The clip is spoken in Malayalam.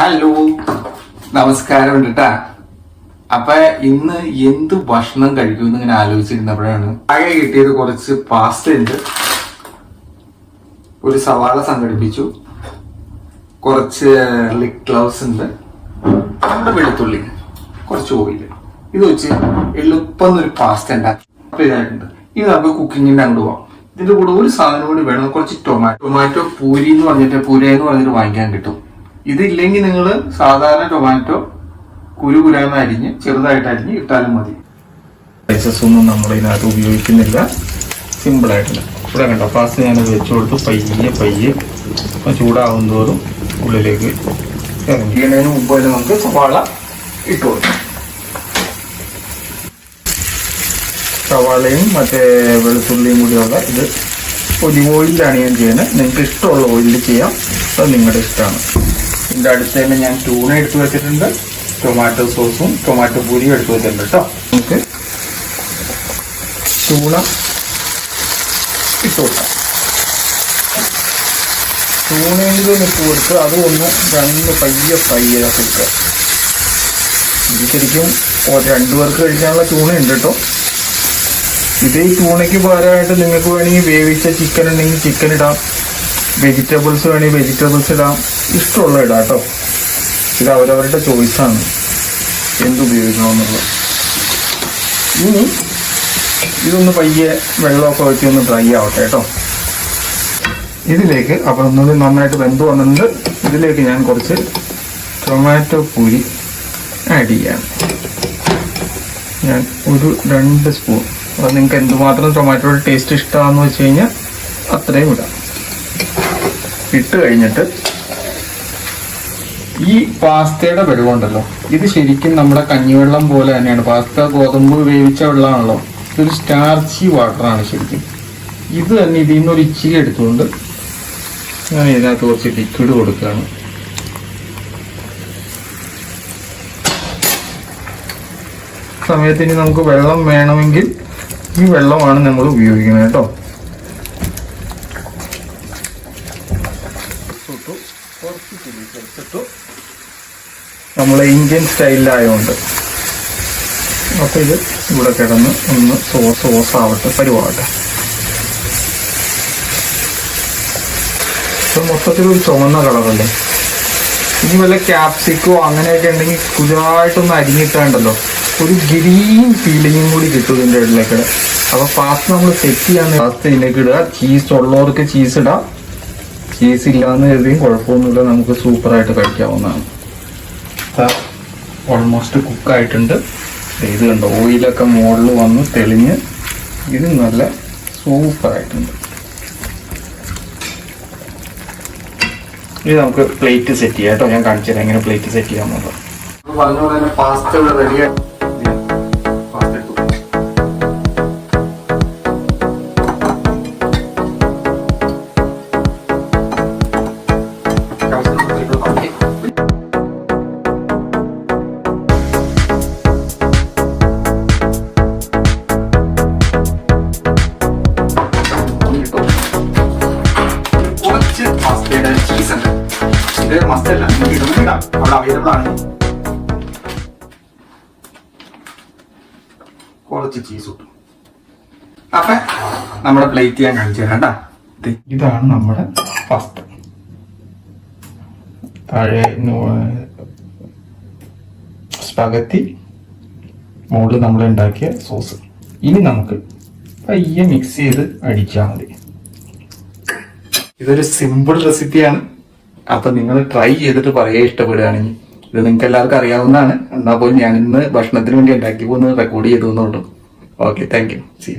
ഹലോ നമസ്കാരം കേട്ടാ അപ്പൊ ഇന്ന് എന്ത് ഭക്ഷണം കഴിക്കുമെന്ന് ഇങ്ങനെ ആലോചിച്ചിരുന്നപ്പോഴാണ്. ആകെ കിട്ടിയത് കുറച്ച് പാസ്ത ഉണ്ട്. ഒരു സവാള സംഘടിപ്പിച്ചു. കുറച്ച് ലിക് ഗ്ലൗസ് ഉണ്ട്. നമ്മുടെ വെളുത്തുള്ളി. കുറച്ച് ഓയിൽ ഇത് വെച്ച് എളുപ്പം ഒരു പാസ്ത ഉണ്ടാക്കി. അപ്പൊ ഇതായിട്ടുണ്ട്. ഇത് നമുക്ക് കുക്കിങ്ങിന്റെ അങ്ങോട്ട് പോവാം. ഇതിന്റെ കൂടെ ഒരു സാധനം കൂടി വേണം. കുറച്ച് ടൊമാറ്റോ ടൊമാറ്റോ പൂരി എന്ന് പറഞ്ഞിട്ട് പൂര എന്ന് പറഞ്ഞിട്ട് വാങ്ങിക്കാൻ കിട്ടും. ഇതില്ലെങ്കിൽ നിങ്ങൾ സാധാരണ ടൊമാറ്റോ കുരുകുരാന്ന് അരിഞ്ഞ് ചെറുതായിട്ട് അരിഞ്ഞ് ഇട്ടാലും മതി. ഒന്നും നമ്മൾ ഇതിനകത്ത് ഉപയോഗിക്കുന്നില്ല. സിമ്പിൾ ആയിട്ടില്ല. ഇവിടെ കണ്ട പാസ് ഞാൻ വെച്ച് കൊടുത്ത്. പയ്യെ പയ്യെ. ചൂടാവും തോറും ഉള്ളിലേക്ക് ഇറങ്ങിയതിന് മുമ്പ് തന്നെ നമുക്ക് സവാള ഇട്ട് കൊടുക്കാം. സവാളയും മറ്റേ വെളുത്തുള്ളിയും കൂടിയുള്ള ഇത് ഒലിവ് ഓയിലാണ് ഞാൻ ചെയ്യുന്നത്. നിങ്ങൾക്ക് ഇഷ്ടമുള്ള ഓയിലിൽ ചെയ്യാം. അത് നിങ്ങളുടെ ഇഷ്ടമാണ്. ഇതിന്റെ അടുത്ത് തന്നെ ഞാൻ ടൂണ എടുത്തു വെച്ചിട്ടുണ്ട്. ടൊമാറ്റോ സോസും ടൊമാറ്റോ പൂരിയും എടുത്തു വെച്ചിട്ടുണ്ട് കേട്ടോ നമുക്ക് ടൂണ ഇട്ട് കൊടുക്കാം. ടൂണയെങ്കിലും ഇട്ട് കൊടുത്ത് അത് ഒന്ന് രണ്ട് പയ്യെ പയ്യെ കൊടുക്കുക. ഇത് ശരിക്കും രണ്ടു പേർക്ക് കഴിക്കാനുള്ള ടൂണ ഉണ്ട് കേട്ടോ ഇതേ ടൂണയ്ക്ക് പകരമായിട്ട് നിങ്ങൾക്ക് വേണമെങ്കിൽ വേവിച്ച ചിക്കൻ ഉണ്ടെങ്കിൽ ചിക്കൻ ഇടാം. വെജിറ്റബിൾസ് വേണമെങ്കിൽ വെജിറ്റബിൾസ് ഇടാം. ഇഷ്ടമുള്ള ഇടാം കേട്ടോ ഇത് അവരവരുടെ ചോയ്സാണ് എന്തുപയോഗിക്കണമെന്നുള്ളത്. ഇനി ഇതൊന്ന് പയ്യെ വെള്ളമൊക്കെ വെച്ച് ഒന്ന് ഡ്രൈ ആവട്ടെ കേട്ടോ. ഇതിലേക്ക് അപ്പം ഒന്നുകൂടി നന്നായിട്ട് വെന്ത് വന്നിട്ടുണ്ട്. ഇതിലേക്ക് ഞാൻ കുറച്ച് ടൊമാറ്റോ പൂരി ആഡ് ചെയ്യാം. ഞാൻ ഒരു രണ്ട് സ്പൂൺ അത് നിങ്ങൾക്ക് എന്തുമാത്രം ടൊമാറ്റോയുടെ ടേസ്റ്റ് ഇഷ്ടമാണെന്ന് വെച്ച് കഴിഞ്ഞാൽ അത്രയും ഇടാം. ഇട്ട് കഴിഞ്ഞിട്ട് ഈ പാസ്തയുടെ വെള്ളമുണ്ടല്ലോ ഇത് ശരിക്കും നമ്മുടെ കഞ്ഞിവെള്ളം പോലെ തന്നെയാണ്. പാസ്ത ഗോതമ്പ് വേവിച്ച വെള്ളമാണല്ലോ. ഇതൊരു സ്റ്റാർച്ചി വാട്ടറാണ് ശരിക്കും. ഇത് തന്നെ ഇതിൽ നിന്ന് ഒരു ഇച്ചിരി എടുത്തുകൊണ്ട് ഞാൻ ഇതിനകത്ത് കുറച്ച് ലിക്വിഡ് കൊടുക്കുകയാണ്. സമയത്തിന് നമുക്ക് വെള്ളം വേണമെങ്കിൽ ഈ വെള്ളമാണ് നമ്മൾ ഉപയോഗിക്കുന്നത് കേട്ടോ. ഇട്ടു. കുറച്ച് ചില്ലി ഫ്ലേക്സ് ഇട്ടു. നമ്മൾ ഇന്ത്യൻ സ്റ്റൈലിലായതുകൊണ്ട് അപ്പോൾ ഇത് ഇവിടെ കിടന്ന് ഒന്ന് സോസ് സോസ് ആവട്ടെ പരുവാകട്ടെ ഇപ്പം മൊത്തത്തിൽ ഒരു ചുവന്ന കളറല്ലേ? ഇനി വല്ല ക്യാപ്സിക്കോ അങ്ങനെയൊക്കെ ഉണ്ടെങ്കിൽ കുതിരായിട്ടൊന്ന് അരിഞ്ഞിട്ടാണ്ടല്ലോ. ഒരു ഗ്രീൻ ഫീലിങ്ങും കൂടി കിട്ടും ഇതിന്റെ ഇടയിലേക്കിടെ അപ്പോൾ പാസ്ത നമ്മൾ സെറ്റ് ചെയ്യാൻ പാസ്ത ഇതിലേക്ക് ഇടുക. ചീസ് ഉള്ളവർക്ക് ചീസ് ഇടാം. ചീസ് ഇല്ലാന്ന് കരുതിയും കുഴപ്പമൊന്നുമില്ല നമുക്ക് സൂപ്പറായിട്ട് കഴിക്കാവുന്നതാണ്. ഓൾമോസ്റ്റ് കുക്കായിട്ടുണ്ട് ഇത് കണ്ടോ ഓയിലൊക്കെ മുകളിൽ വന്ന് തെളിഞ്ഞ് ഇത് നല്ല സൂപ്പറായിട്ടുണ്ട്. ഇത് നമുക്ക് പ്ലേറ്റ് സെറ്റ് ചെയ്യാം കേട്ടോ ഞാൻ കാണിച്ചു തരാം എങ്ങനെ പ്ലേറ്റ് സെറ്റ് ചെയ്യാമെന്നുള്ളത്. പറഞ്ഞ പോലെ തന്നെ പാസ്ത ഇവിടെ റെഡിയായി മസ്റ്റല്ല നിങ്ങൾക്ക് ഇടുന്നില്ല അവിടെ അവൈലബിൾ ആണ് കുറച്ച് ചീസ് കിട്ടും അപ്പൊ നമ്മുടെ പ്ലേറ്റ് ഞാൻ കാണിച്ചു തരാം കേട്ടാ. ഇതാണ് നമ്മുടെ ഫസ്റ്റ് താഴെ സ്പഗത്തി മുകളിൽ നമ്മൾ ഉണ്ടാക്കിയ സോസ് ഇനി നമുക്ക് പയ്യെ മിക്സ് ചെയ്ത് അടിച്ചാൽ മതി. ഇതൊരു സിമ്പിൾ റെസിപ്പിയാണ് അപ്പൊ നിങ്ങൾ ട്രൈ ചെയ്തിട്ട് പറയാൻ ഇഷ്ടപ്പെടുകയാണെങ്കിൽ ഇത് നിങ്ങൾക്ക് എല്ലാവർക്കും അറിയാവുന്നതാണ്. എന്നാൽ പോലും ഞാൻ ഇന്ന് ഭക്ഷണത്തിന് വേണ്ടി ഉണ്ടാക്കി പോകുന്നത് റെക്കോർഡ് ചെയ്തു എന്നുള്ളൂ. Okay thank you C